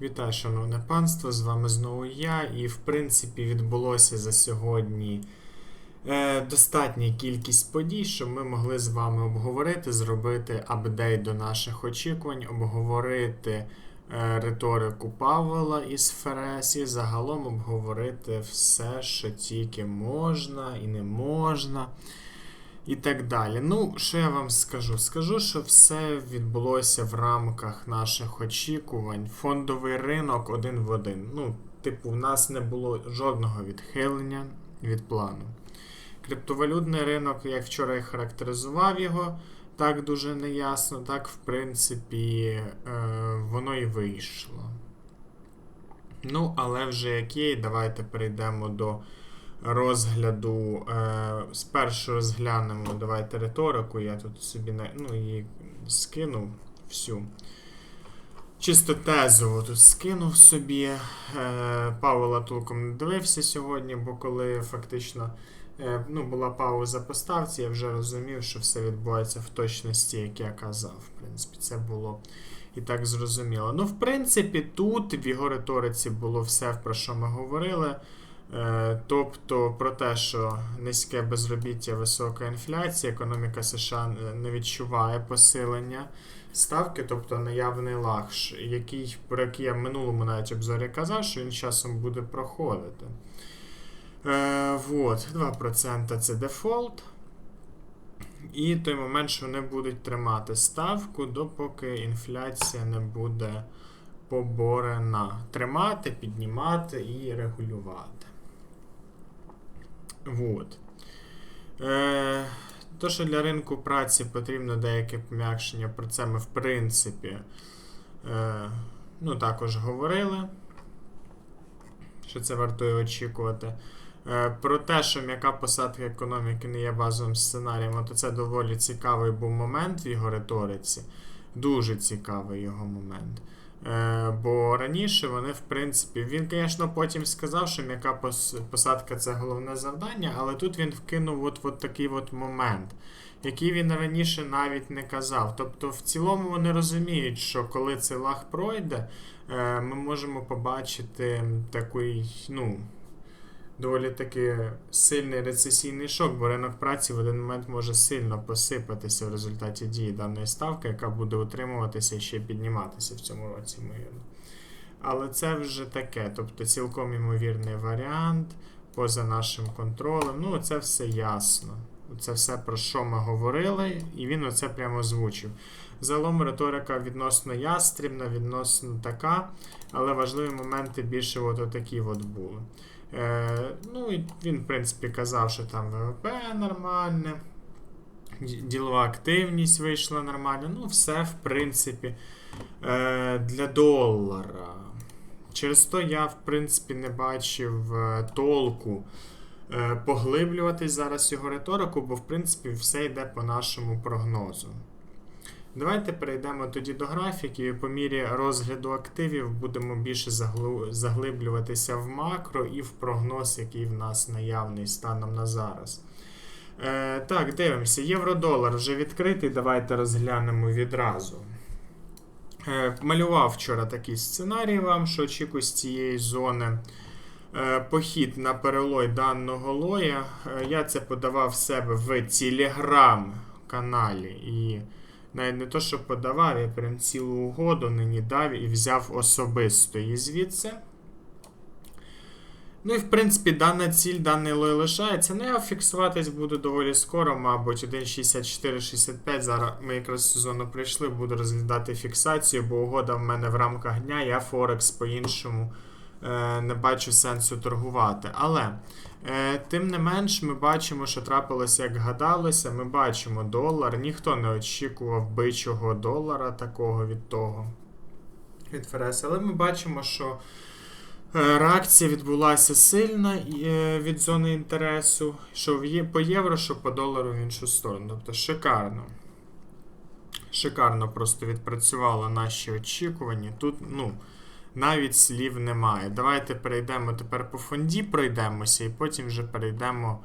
Вітаю, шановне панство! З вами знову я. І, в принципі, відбулося за сьогодні е, достатня кількість подій, щоб ми могли з вами обговорити, зробити апдейт до наших очікувань, обговорити е, риторику Павла із Ферес і загалом обговорити все, що тільки можна і не можна. І так далі. Ну, що я вам скажу? Скажу, що все відбулося в рамках наших очікувань. Фондовий ринок один в один. Ну, типу, в нас не було жодного відхилення від плану. Криптовалютний ринок, як вчора я характеризував його, так дуже неясно, так, в принципі, е, воно і вийшло. Ну, але вже як є, давайте перейдемо до розгляду. Е, Спершу розглянемо, давайте риторику. Я тут собі ну, її скинув всю. Чисто тезово тут скинув собі. Е, Павла толком не дивився сьогодні, бо коли фактично е, ну, була пауза по ставці, я вже розумів, що все відбувається в точності, як я казав. В принципі, це було і так зрозуміло. Ну, в принципі, тут в його риториці було все, про що ми говорили. Е, Тобто про те, що низьке безробіття, висока інфляція, економіка США не відчуває посилення ставки, тобто наявний лаг, який, про який я в минулому навіть обзорі казав, що він часом буде проходити. Е, вот, 2% це дефолт. І той момент, що вони будуть тримати ставку, допоки інфляція не буде поборена. Тримати, піднімати і регулювати. Вот. Е, то, що для ринку праці потрібно деяке пом'якшення, про це ми, в принципі, е, ну, також говорили, що це вартує очікувати. Е, про те, що м'яка посадка економіки не є базовим сценарієм, то це доволі цікавий був момент в його риториці. Дуже цікавий його момент. Е, бо раніше вони, в принципі, він, звісно, потім сказав, що м'яка посадка це головне завдання, але тут він вкинув от, от такий от момент, який він раніше навіть не казав. Тобто, в цілому вони розуміють, що коли цей лаг пройде, е, ми можемо побачити такий, ну. Доволі таки сильний рецесійний шок, бо ринок праці в один момент може сильно посипатися в результаті дії даної ставки, яка буде утримуватися і ще підніматися в цьому році, ймовірно. Але це вже таке, тобто цілком ймовірний варіант поза нашим контролем. Ну, це все ясно. Це все про що ми говорили, і він оце прямо озвучив. Загалом риторика відносно ястрібна, відносно така, але важливі моменти більше от такі от були. Е, Ну, і він, в принципі, казав, що там ВВП нормальне, ділова активність вийшла нормально. Ну, все, в принципі, е, для долара. Через то я, в принципі, не бачив е, толку поглиблюватись зараз його риторику, бо, в принципі, все йде по нашому прогнозу. Давайте перейдемо тоді до графіків і по мірі розгляду активів будемо більше заглиблюватися в макро і в прогноз, який в нас наявний станом на зараз. Е, Так, дивимося. Євро-долар вже відкритий. Давайте розглянемо відразу. Е, Малював вчора такий сценарій вам, що очікую з цієї зони. Е, похід на перелой даного лоя. Е, я це подавав в себе в телеграм-каналі. і навіть не то, що подавав, я прям цілу угоду нині дав і взяв особисто звідси. Ну і в принципі дана ціль, даний лой лишається. Ну, я фіксуватись буду доволі скоро, мабуть, 1.64-65. Зараз ми якраз сезону прийшли, буду розглядати фіксацію, бо угода в мене в рамках дня, я Форекс по-іншому не бачу сенсу торгувати. Але Е, тим не менш, ми бачимо, що трапилося, як гадалося. Ми бачимо долар. Ніхто не очікував бичого долара такого від того від ФРС. Але ми бачимо, що е, реакція відбулася сильна е, від зони інтересу, що по євро, що по долару в іншу сторону. Тобто шикарно. Шикарно просто відпрацювало наші очікування. Тут, ну навіть слів немає. Давайте перейдемо тепер по фонді, пройдемося, і потім вже перейдемо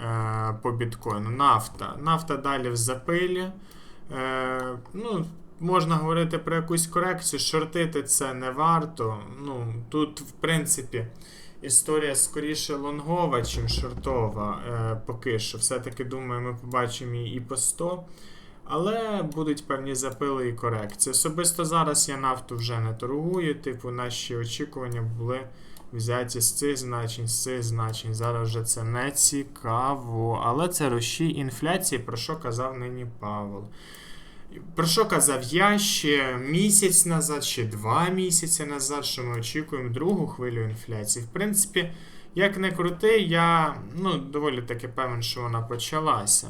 е, по біткоїну. Нафта. Нафта далі в запилі. Е, ну, можна говорити про якусь корекцію, шортити це не варто. Ну, тут, в принципі, історія скоріше лонгова, чим шортова. Е, поки що. Все-таки думаю, ми побачимо її і по 100. Але будуть певні запили і корекції. Особисто зараз я нафту вже не торгую. Типу, наші очікування були взяті з цих значень, з цих значень. Зараз вже це не цікаво. Але це рушій інфляції, про що казав нині Павел. Про що казав я ще місяць назад, ще два місяці назад, що ми очікуємо другу хвилю інфляції. В принципі, як не крути, я ну, доволі таки певен, що вона почалася.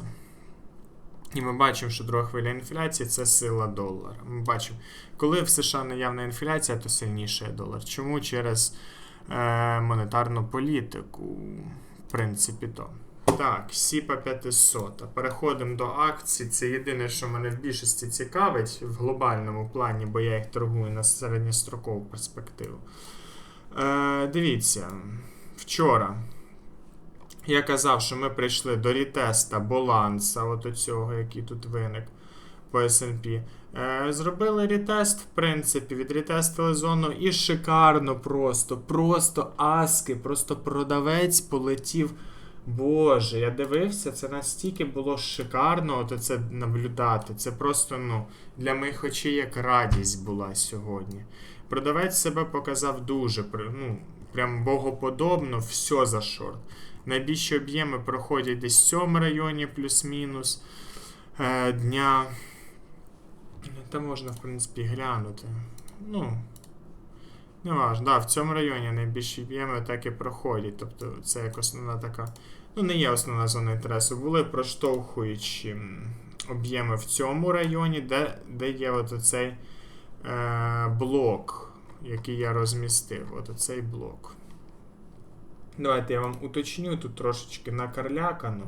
І ми бачимо, що друга хвиля інфляції це сила долара. Ми бачимо, коли в США наявна інфляція, то сильніше долар. Чому? Через е, монетарну політику, в принципі, то. Так, Сіпа 500. Переходимо до акцій. Це єдине, що мене в більшості цікавить в глобальному плані, бо я їх торгую на середньострокову перспективу. Е, Дивіться, вчора я казав, що ми прийшли до рітеста баланса, от цього, який тут виник по SP. Е, Зробили рітест, в принципі, відрітестили зону і шикарно просто, просто аски, просто продавець полетів. Боже, я дивився, це настільки було шикарно от це наблюдати. Це просто ну, для моїх очей як радість була сьогодні. Продавець себе показав дуже ну, прям богоподобно, все за шорт. Найбільші об'єми проходять десь в цьому районі, плюс-мінус е, дня. Там можна, в принципі, глянути. Ну, не важно. Да, в цьому районі найбільші об'єми так і проходять. Тобто це як основна така. Ну, не є основна зона інтересу. Були проштовхуючі об'єми в цьому районі, де де є от оцей е, блок, який я розмістив. От оцей блок. Давайте я вам уточню тут трошечки накарлякано.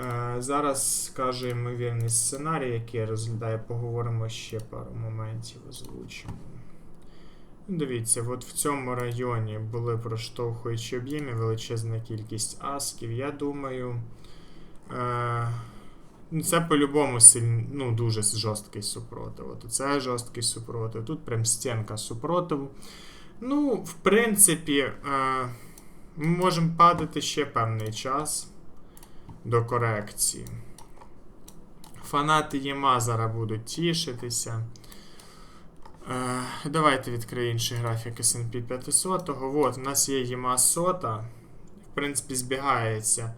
Е, зараз скажу ймовірний сценарій, який я розглядаю, поговоримо ще пару моментів, озвучимо. Дивіться, от в цьому районі були проштовхуючі об'єми, величезна кількість асків. Я думаю, е, ну, це по-любому ну, дуже жорсткий супротив. От Це жорсткий супротив. Тут прям стінка супротиву. Ну, в принципі, е, ми можемо падати ще певний час до корекції. Фанати ЄМА зараз будуть тішитися. Е, давайте відкрию інший графік SP 500. От, у нас є ЄМА сота. В принципі, збігається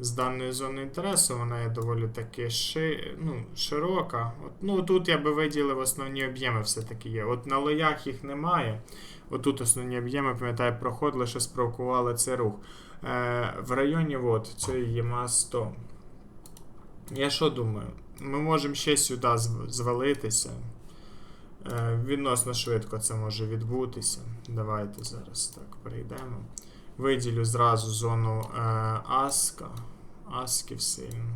з даною зоною інтересу. Вона є доволі таки ши, ну, широка. От, ну, Тут я би виділив основні об'єми все-таки є. От на лоях їх немає. Отут основні об'єми, пам'ятаю, проходили, що спровокували цей рух. Е, В районі от, цієї ЄМА 100. Я що думаю? Ми можемо ще сюди звалитися. Е, Відносно швидко це може відбутися. Давайте зараз так перейдемо. Виділю зразу зону е, Аска. Асків сильно.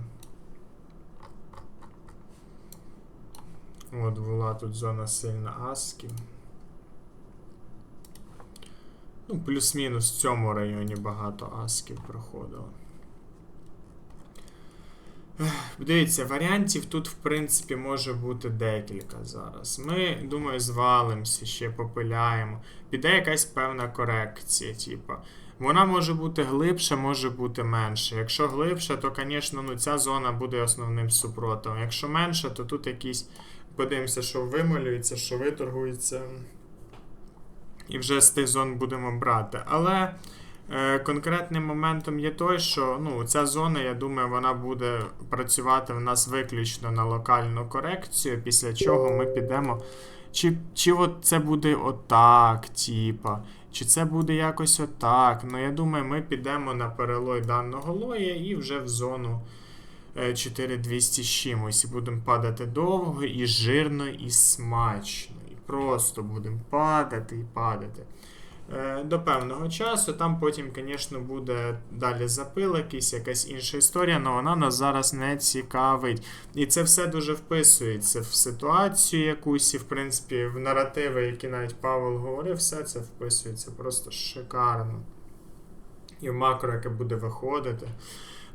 От була тут зона сильна Асків. Ну, плюс-мінус в цьому районі багато асків проходило. Дивіться, варіантів тут, в принципі, може бути декілька зараз. Ми, думаю, звалимося, ще попиляємо. Піде якась певна корекція. Типу. Вона може бути глибша, може бути менша. Якщо глибша, то, звісно, ну, ця зона буде основним супротивом. Якщо менша, то тут якісь. Подивимося, що вималюється, що виторгується і вже з тих зон будемо брати. Але е, конкретним моментом є той, що ну, ця зона, я думаю, вона буде працювати в нас виключно на локальну корекцію, після чого ми підемо. Чи чи от це буде отак, типа, чи це буде якось отак. Ну, я думаю, ми підемо на перелой даного лоя і вже в зону 4200 з чимось. І будемо падати довго, і жирно, і смачно просто будемо падати і падати. Е, до певного часу. Там потім, звісно, буде далі запил, якийсь, якась інша історія, але вона нас зараз не цікавить. І це все дуже вписується в ситуацію якусь, і, в принципі, в наративи, які навіть Павел говорив, все це вписується просто шикарно. І в макро, яке буде виходити.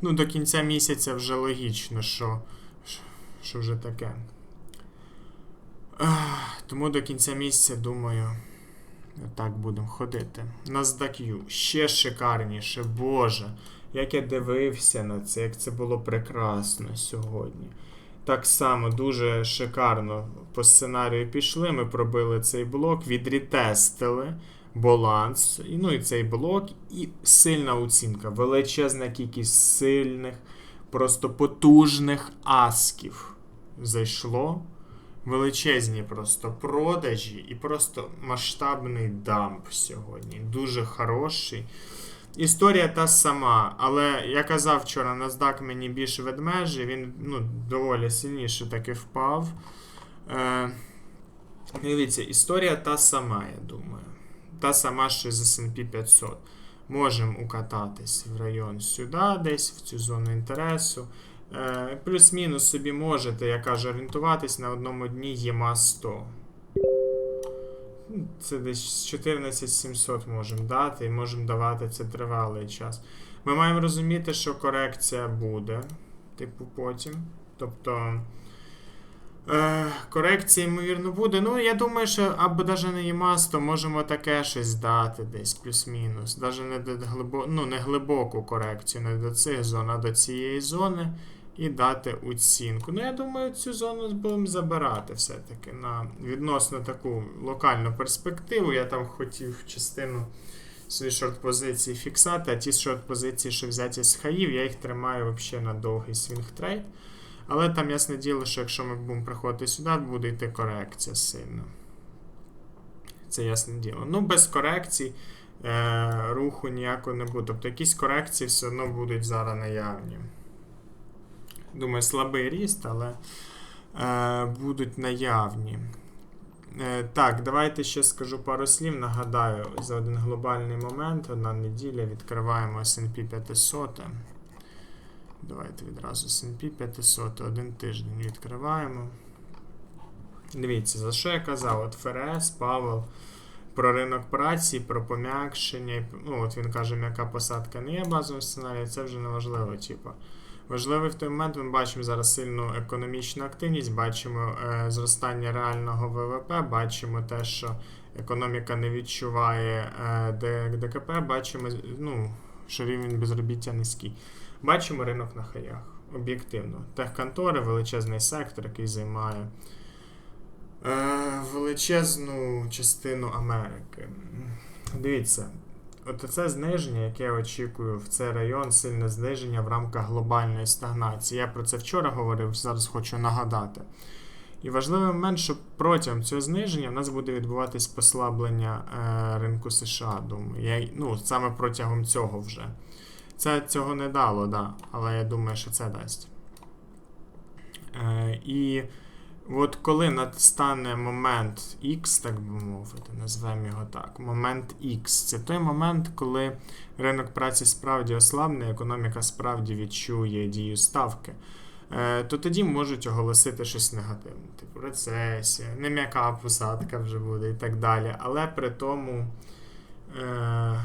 Ну, До кінця місяця вже логічно, що, що вже таке. Тому до кінця місяця, думаю, так будемо ходити. NASDAQ ще шикарніше, Боже. Як я дивився на це, як це було прекрасно сьогодні. Так само дуже шикарно по сценарію пішли. Ми пробили цей блок, відрітестили баланс, ну і цей блок, і сильна оцінка. Величезна кількість сильних, просто потужних асків зайшло. Величезні просто продажі і просто масштабний дамп сьогодні. Дуже хороший. Історія та сама, але я казав вчора, NASDAQ мені більше ведмежий, він ну, доволі сильніше таки впав. Е, Дивіться, історія та сама, я думаю. Та сама, що з SP 500. Можемо укататись в район сюди, десь в цю зону інтересу. Е, Плюс-мінус собі можете, я кажу, орієнтуватись на одному дні ЄМА 100. Це десь 14700 можемо дати, і можемо давати це тривалий час. Ми маємо розуміти, що корекція буде, типу, потім. Тобто. Е, корекція, ймовірно, буде. Ну, я думаю, що або навіть не ЄМАС, то можемо таке щось дати десь, плюс-мінус. Навіть не глибо... ну, не глибоку корекцію, не до цих зон, а до цієї зони. І дати оцінку. Ну, я думаю, цю зону будемо забирати все-таки на відносно таку локальну перспективу. Я там хотів частину свої шорт-позиції фіксати, а ті шорт-позиції, що взяті з хаїв, я їх тримаю взагалі на довгий свінг-трейд. Але там ясне діло, що якщо ми будемо приходити сюди, буде йти корекція сильно. Це ясне діло. Ну, без корекцій е, руху ніякого не буде. Тобто якісь корекції все одно будуть зараз наявні. Думаю, слабий ріст, але е, будуть наявні. Е, так, давайте ще скажу пару слів. Нагадаю, за один глобальний момент, одна неділя, відкриваємо SP 500. Давайте відразу S&P 500, один тиждень відкриваємо. Дивіться, за що я казав? От ФРС, Павел, про ринок праці, про пом'якшення. Ну, от Він каже, м'яка посадка не є базовим сценарієм, це вже не важливо. Типу. Важливий в той момент ми бачимо зараз сильну економічну активність, бачимо е, зростання реального ВВП, бачимо те, що економіка не відчуває е, ДКП, бачимо, ну, що рівень безробіття низький. Бачимо ринок на хаях. Об'єктивно. Техконтори, величезний сектор, який займає е, величезну частину Америки. Дивіться, от це зниження, яке я очікую в цей район, сильне зниження в рамках глобальної стагнації. Я про це вчора говорив, зараз хочу нагадати. І важливий момент, що протягом цього зниження в нас буде відбуватись послаблення е, ринку США. Думаю. Я, ну, Саме протягом цього вже. Це цього не дало, да, але я думаю, що це дасть. Е, І от коли настане момент X, так би мовити, назвемо його так, момент X, це той момент, коли ринок праці справді ослабне, економіка справді відчує дію ставки. Е, то тоді можуть оголосити щось негативне, типу рецесія, не м'яка посадка вже буде і так далі. Але при тому е,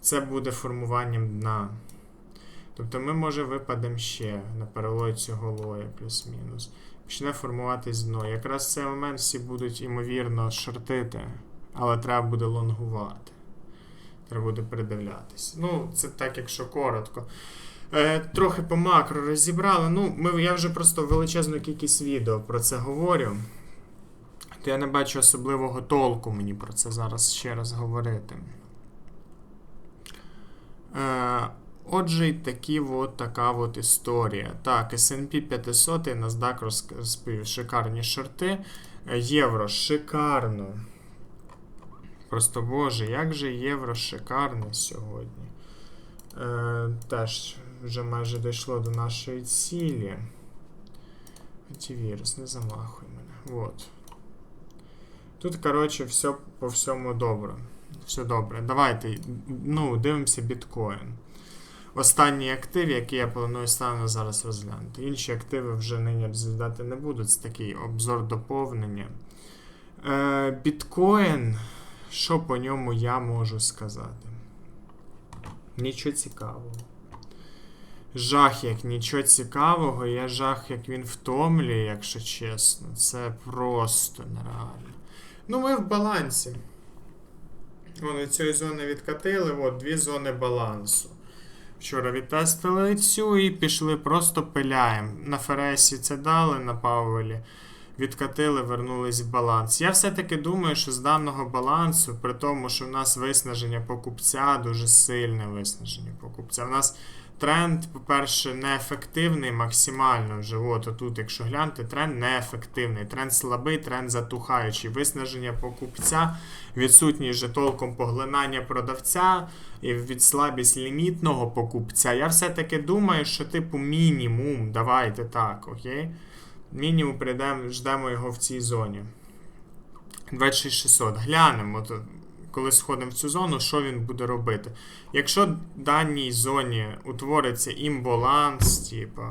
це буде формуванням дна. Тобто ми, може, випадемо ще на перелой цього лоя, плюс-мінус. Почне формуватись дно. Якраз в цей момент всі будуть, ймовірно, шортити, але треба буде лонгувати. Треба буде передивлятися. Ну, це так, якщо коротко. Е, Трохи по макро розібрали. Ну, ми, я вже просто величезну кількість відео про це говорю. То я не бачу особливого толку мені про це зараз ще раз говорити. Е, Отже, такі от, така от історія. Так, SP 500, NASDAQ розповів шикарні шорти. Євро шикарно. Просто Боже, як же євро шикарне сьогодні. Е, Теж вже майже дійшло до нашої цілі. Антивірус, не замахуй мене. От. Тут, коротше, все по всьому добре. Все добре. Давайте ну, дивимося біткоін. Останній актив, який я планую стану зараз розглянути. Інші активи вже нині розглядати не буду. Це такий обзор доповнення. Е, біткоін, що по ньому я можу сказати? Нічого цікавого. жах, як нічого цікавого, я жах, як він втомлює, якщо чесно. Це просто нереально. Ну, ми в балансі. Вони цієї зони відкатили, от дві зони балансу. Вчора відтестили цю і пішли, просто пиляємо. На Фересі це дали, на Павелі. Відкатили, вернулись в баланс. Я все-таки думаю, що з даного балансу, при тому, що в нас виснаження покупця, дуже сильне виснаження покупця. В нас тренд, по-перше, неефективний максимально вже. От тут, якщо гляньте, тренд неефективний, тренд слабий, тренд затухаючий. Виснаження покупця, відсутність вже толком поглинання продавця і від слабість лімітного покупця. Я все-таки думаю, що типу мінімум, давайте так, окей? Мінімум прийдемо, ждемо його в цій зоні. 26600. Глянемо, коли сходимо в цю зону, що він буде робити. Якщо в даній зоні утвориться імбаланс, типу,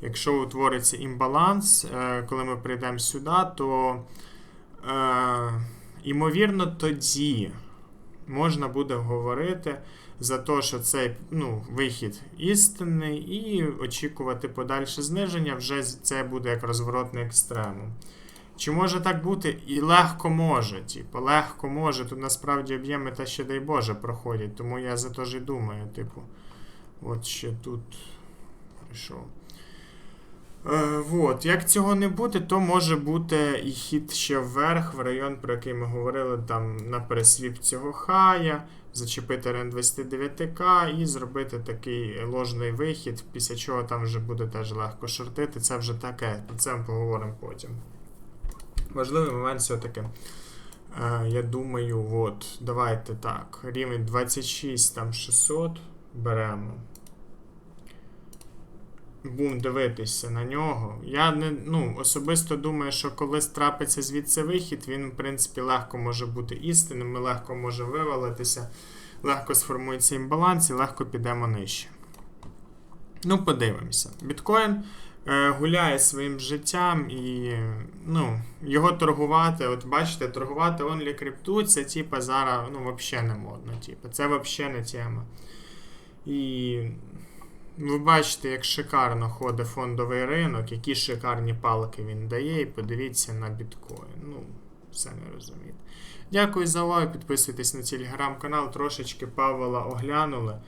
якщо утвориться імбаланс, е, коли ми прийдемо сюди, то е, ймовірно тоді можна буде говорити за те, що цей ну, вихід істинний, і очікувати подальше зниження, вже це буде як розворотний екстремум. Чи може так бути? І легко може, типу, легко може. Тут насправді об'єми та ще дай Боже проходять, тому я за те ж і думаю, типу, от ще тут прийшов. Е, вот. Як цього не буде, то може бути і хід ще вверх, в район, про який ми говорили, там на пересвіп цього хая, зачепити рн 29К і зробити такий ложний вихід, після чого там вже буде теж легко шортити. Це вже таке, про це ми поговоримо потім. Важливий момент все-таки. Е, я думаю, от, давайте так. Рівень 26, там 600 беремо. Бум дивитися на нього. Я не ну, особисто думаю, що коли трапиться звідси вихід, він, в принципі, легко може бути істинним, ми легко може вивалитися, легко сформується імбаланс і легко підемо нижче. Ну, подивимося. Біткоін гуляє своїм життям і ну, його торгувати, от бачите, торгувати онлі крипту, це типа зараз ну, взагалі не модно. Типу, це взагалі не тема. І ви бачите, як шикарно ходить фондовий ринок, які шикарні палки він дає, і подивіться на біткоін. Ну, самі розумієте. Дякую за увагу. Підписуйтесь на телеграм-канал. Трошечки Павла оглянули.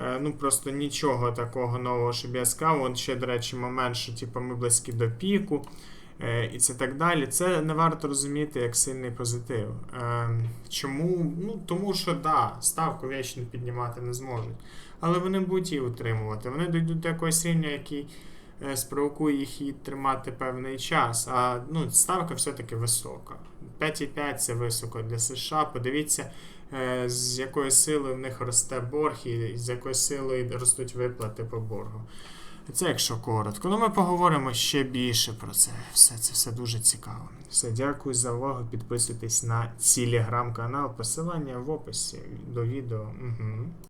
Е, ну, просто нічого такого нового, щоб я сказав. От ще, до речі, момент, що типу, ми близькі до піку. Е, і це так далі. Це не варто розуміти як сильний позитив. Е, чому? Ну, Тому що да, ставку вічно піднімати не зможуть. Але вони будуть її утримувати. Вони дійдуть до якогось рівня, який спровокує їх її тримати певний час. А ну, ставка все-таки висока. 5,5 це високо для США. Подивіться, з якою силою в них росте борг, і з якою силою ростуть виплати по боргу. Це якщо коротко. Ну ми поговоримо ще більше про це. Все це все дуже цікаво. Все, дякую за увагу. Підписуйтесь на телеграм-канал. Посилання в описі до відео. Угу.